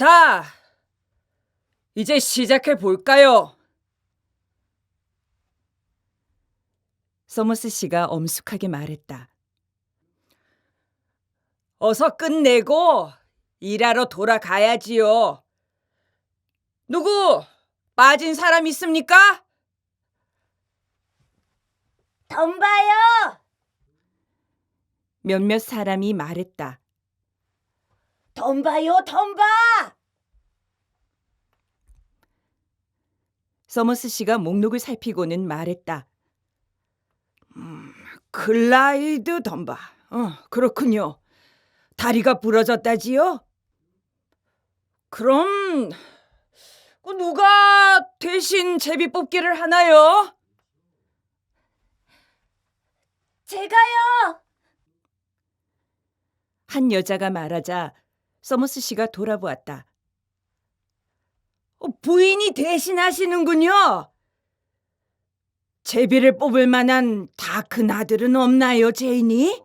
자, 이제 시작해 볼까요? 서머스 씨가 엄숙하게 말했다. 어서 끝내고 일하러 돌아가야지요. 누구 빠진 사람 있습니까? 덤바요! 몇몇 사람이 말했다. 덤바요, 덤바! 서머스 씨가 목록을 살피고는 말했다. 음, 클라이드 덤바. 어, 그렇군요. 다리가 부러졌다지요? 그럼 그 누가 대신 제비 뽑기를 하나요? 제가요! 한 여자가 말하자 서머스 씨가 돌아보았다. 어, 부인이 대신하시는군요. 제비를 뽑을 만한 다 큰 아들은 없나요, 제인이?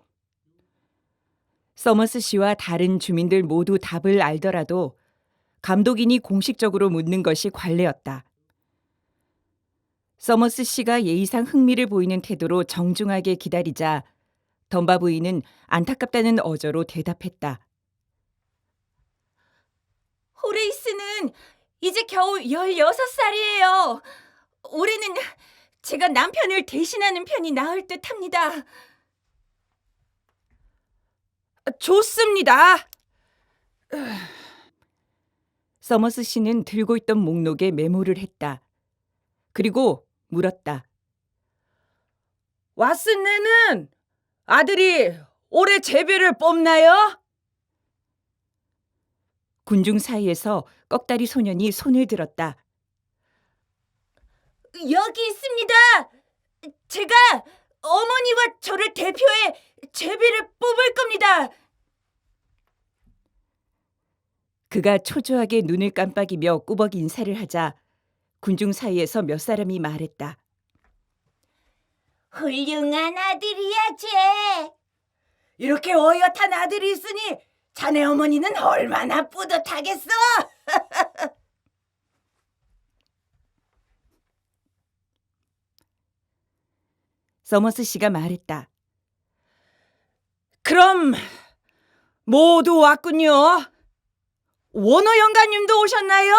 서머스 씨와 다른 주민들 모두 답을 알더라도 감독인이 공식적으로 묻는 것이 관례였다. 서머스 씨가 예의상 흥미를 보이는 태도로 정중하게 기다리자 덤바 부인은 안타깝다는 어조로 대답했다. 호레이스는 이제 겨우 16살이에요. 올해는 제가 남편을 대신하는 편이 나을 듯 합니다. 좋습니다. 서머스 씨는 들고 있던 목록에 메모를 했다. 그리고 물었다. 왓슨 네는 아들이 올해 제비를 뽑나요? 군중 사이에서 꺽다리 소년이 손을 들었다. 여기 있습니다. 제가 어머니와 저를 대표해 제비를 뽑을 겁니다. 그가 초조하게 눈을 깜빡이며 꾸벅 인사를 하자 군중 사이에서 몇 사람이 말했다. 훌륭한 아들이야, 쟤. 이렇게 어엿한 아들이 있으니 자네 어머니는 얼마나 뿌듯하겠어. 서머스 씨가 말했다. 그럼 모두 왔군요. 원호 영가님도 오셨나요?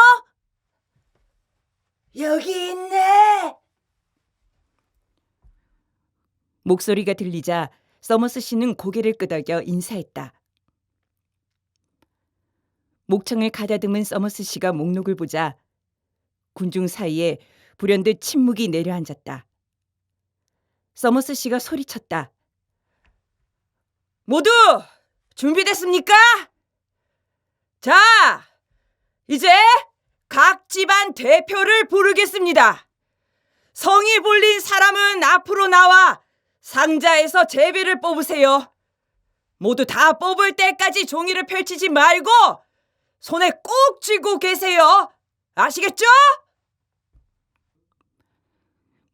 여기 있네. 목소리가 들리자 서머스 씨는 고개를 끄덕여 인사했다. 목청을 가다듬은 서머스 씨가 목록을 보자 군중 사이에 불현듯 침묵이 내려앉았다. 서머스 씨가 소리쳤다. 모두 준비됐습니까? 자, 이제 각 집안 대표를 부르겠습니다. 성이 불린 사람은 앞으로 나와 상자에서 제비를 뽑으세요. 모두 다 뽑을 때까지 종이를 펼치지 말고 손에 꼭 쥐고 계세요. 아시겠죠?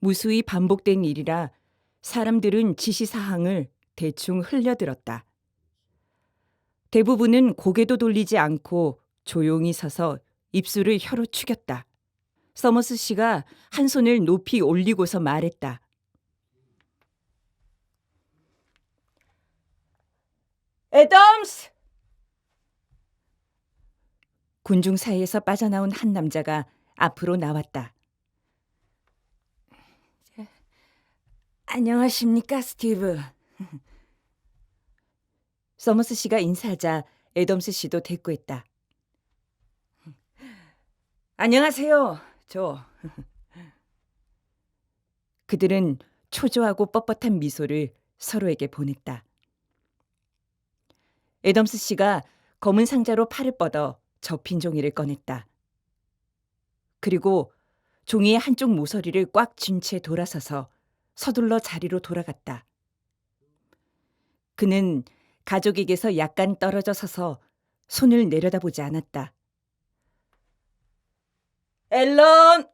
무수히 반복된 일이라 사람들은 지시사항을 대충 흘려들었다. 대부분은 고개도 돌리지 않고 조용히 서서 입술을 혀로 축였다. 서머스 씨가 한 손을 높이 올리고서 말했다. 애덤스! 군중 사이에서 빠져나온 한 남자가 앞으로 나왔다. 안녕하십니까, 스티브. 서머스 씨가 인사하자 애덤스 씨도 대꾸했다. 안녕하세요, 저. 그들은 초조하고 뻣뻣한 미소를 서로에게 보냈다. 애덤스 씨가 검은 상자로 팔을 뻗어 접힌 종이를 꺼냈다. 그리고 종이의 한쪽 모서리를 꽉 쥔 채 돌아서서 서둘러 자리로 돌아갔다. 그는 가족에게서 약간 떨어져 서서 손을 내려다보지 않았다. 앨런!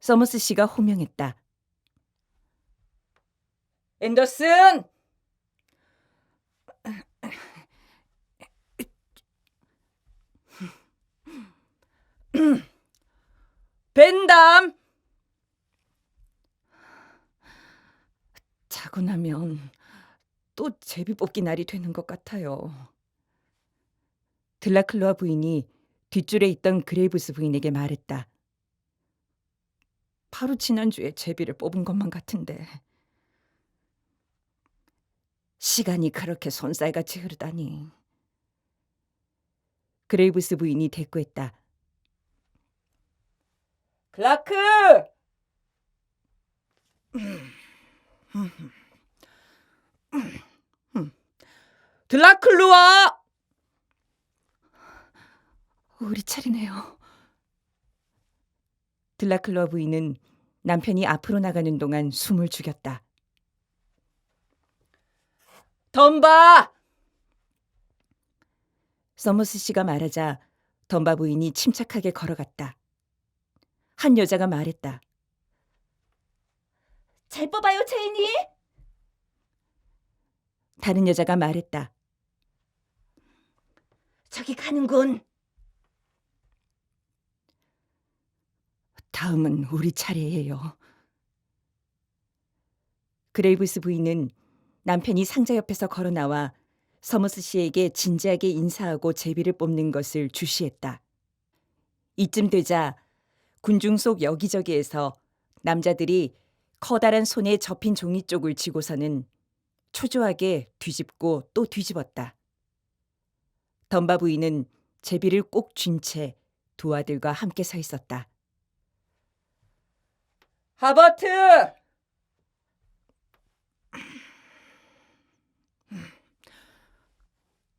서머스 씨가 호명했다. 앤더슨! 벤담. 자고 나면 또 제비 뽑기 날이 되는 것 같아요. 들라클로아 부인이 뒷줄에 있던 그레이브스 부인에게 말했다. 바로 지난주에 제비를 뽑은 것만 같은데. 시간이 그렇게 손살같이 흐르다니. 그레이브스 부인이 대꾸했다. 클라크! 드라클루아! 우리 차례네요. 드라클루아 부인은 남편이 앞으로 나가는 동안 숨을 죽였다. 덤바! 서머스 씨가 말하자 덤바 부인이 침착하게 걸어갔다. 한 여자가 말했다. 잘 뽑아요, 체인이. 다른 여자가 말했다. 저기 가는군. 다음은 우리 차례예요. 그레이브스 부인은 남편이 상자 옆에서 걸어 나와 서머스 씨에게 진지하게 인사하고 제비를 뽑는 것을 주시했다. 이쯤 되자 군중 속 여기저기에서 남자들이 커다란 손에 접힌 종이 쪽을 쥐고서는 초조하게 뒤집고 또 뒤집었다. 덤바 부인은 제비를 꼭 쥔 채 두 아들과 함께 서 있었다. 하버트!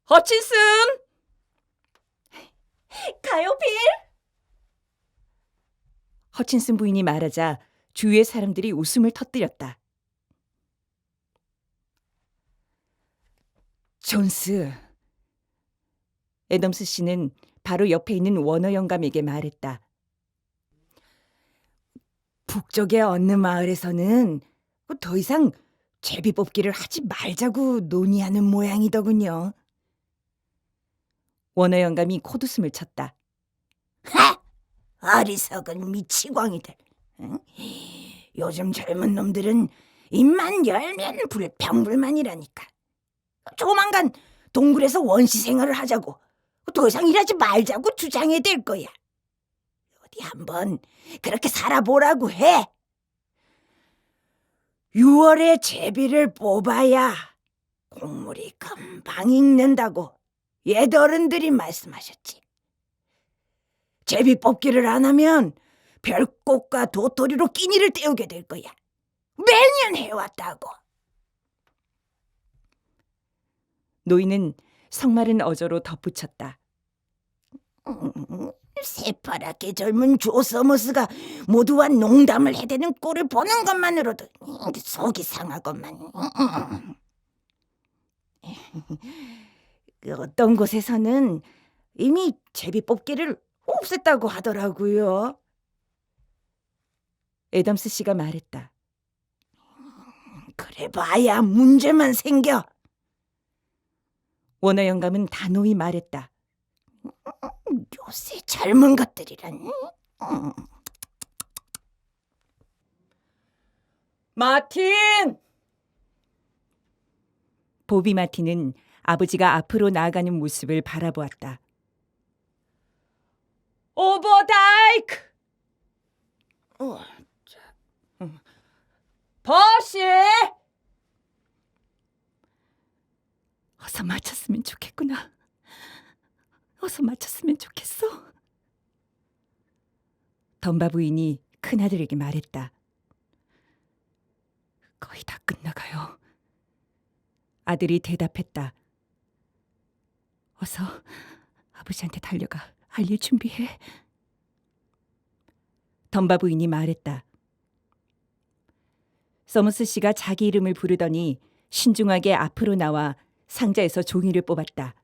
허친슨! 가요, 빌. 허친슨 부인이 말하자 주위의 사람들이 웃음을 터뜨렸다. 존스. 애덤스 씨는 바로 옆에 있는 워너 영감에게 말했다. 북쪽의 어느 마을에서는 더 이상 제비 뽑기를 하지 말자고 논의하는 모양이더군요. 워너 영감이 콧웃음을 쳤다. 하! 어리석은 미치광이들. 응? 요즘 젊은 놈들은 입만 열면 불평불만이라니까. 조만간 동굴에서 원시 생활을 하자고 더 이상 일하지 말자고 주장해야 될 거야. 어디 한번 그렇게 살아보라고 해. 6월에 제비를 뽑아야 곡물이 금방 익는다고 옛어른들이 말씀하셨지. 제비 뽑기를 안 하면 별꽃과 도토리로 끼니를 때우게 될 거야. 매년 해왔다고. 노인은 성마른 어조로 덧붙였다. 음, 새파랗게 젊은 조서머스가 모두와 농담을 해대는 꼴을 보는 것만으로도 음, 속이 상하건만. 음. 그 어떤 곳에서는 이미 제비 뽑기를 없앴다고 하더라고요. 애덤스 씨가 말했다. 그래 봐야 문제만 생겨. 워너 영감은 단호히 말했다. 요새 젊은 것들이란. 음. 마틴! 보비 마틴은 아버지가 앞으로 나아가는 모습을 바라보았다. 오버다이크! 어, 버시! 어서 마쳤으면 좋겠구나. 어서 마쳤으면 좋겠어. 덤바 부인이 큰아들에게 말했다. 거의 다 끝나가요. 아들이 대답했다. 어서 아버지한테 달려가 알릴 준비해. 덤바 부인이 말했다. 서머스 씨가 자기 이름을 부르더니 신중하게 앞으로 나와 상자에서 종이를 뽑았다.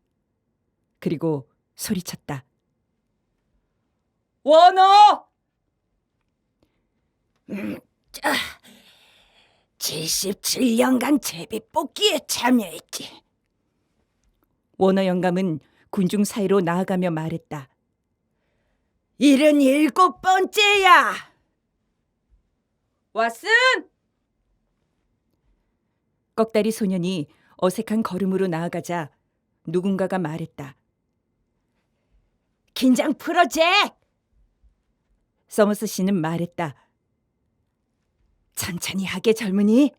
그리고 소리쳤다. 원어! 77년간 제비 뽑기에 참여했지. 원어 영감은 군중 사이로 나아가며 말했다. 일은 일곱 번째야. 왓슨! 꺽다리 소년이 어색한 걸음으로 나아가자 누군가가 말했다. 긴장 풀어 잭. 서머스 씨는 말했다. 천천히 하게 젊은이.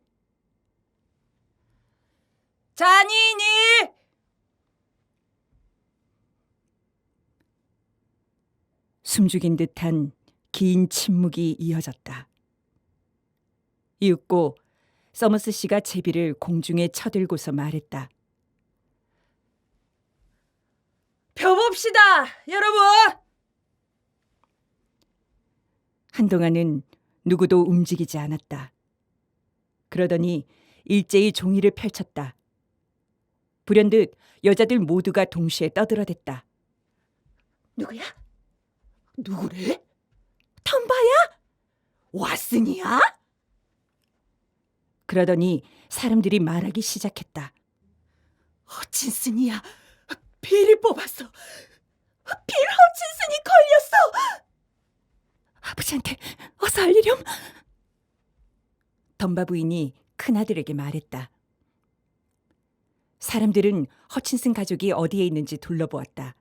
잔인이! 숨죽인 듯한 긴 침묵이 이어졌다. 이윽고 서머스 씨가 제비를 공중에 쳐들고서 말했다. 펴봅시다, 여러분! 한동안은 누구도 움직이지 않았다. 그러더니 일제히 종이를 펼쳤다. 불현듯 여자들 모두가 동시에 떠들어댔다. 누구야? 누구래? 텀바야? 왓슨이야? 그러더니 사람들이 말하기 시작했다. 허친슨이야. 빌을 뽑았어. 빌 허친슨이 걸렸어. 아버지한테 어서 알리렴. 덤바 부인이 큰아들에게 말했다. 사람들은 허친슨 가족이 어디에 있는지 둘러보았다.